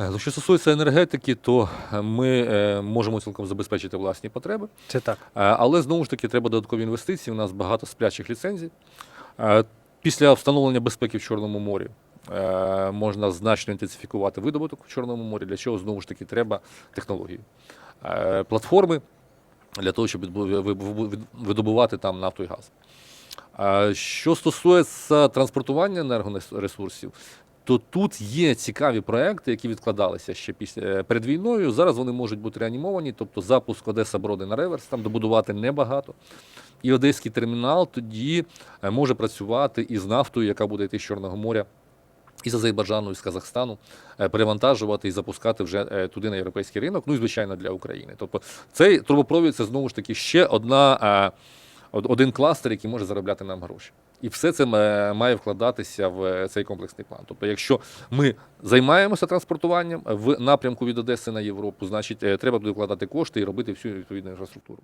Е, ну, Що стосується енергетики, то е, ми е, можемо цілком забезпечити власні потреби. Це так. Але знову ж таки треба додаткові інвестиції. У нас багато сплячих ліцензій. Після встановлення безпеки в Чорному морі можна значно інтенсифікувати видобуток в Чорному морі, для чого знову ж таки треба технології. Платформи для того, щоб видобувати там нафту і газ. Що стосується транспортування енергоресурсів, то тут є цікаві проекти, які відкладалися ще після е, перед війною. Зараз вони можуть бути реанімовані, тобто запуск Одеса Броди на реверс, там добудувати небагато. І одеський термінал тоді е, може працювати із нафтою, яка буде йти з Чорного моря. Із Азербайджану, і з Казахстану е, перевантажувати і запускати вже туди на європейський ринок, ну і звичайно для України. Тобто цей трубопровід це знову ж таки ще одна, один кластер, який може заробляти нам гроші. І все це має вкладатися в е, цей комплексний план. Тобто, якщо ми займаємося транспортуванням в напрямку від Одеси на Європу, значить е, треба туди вкладати кошти і робити всю відповідну інфраструктуру.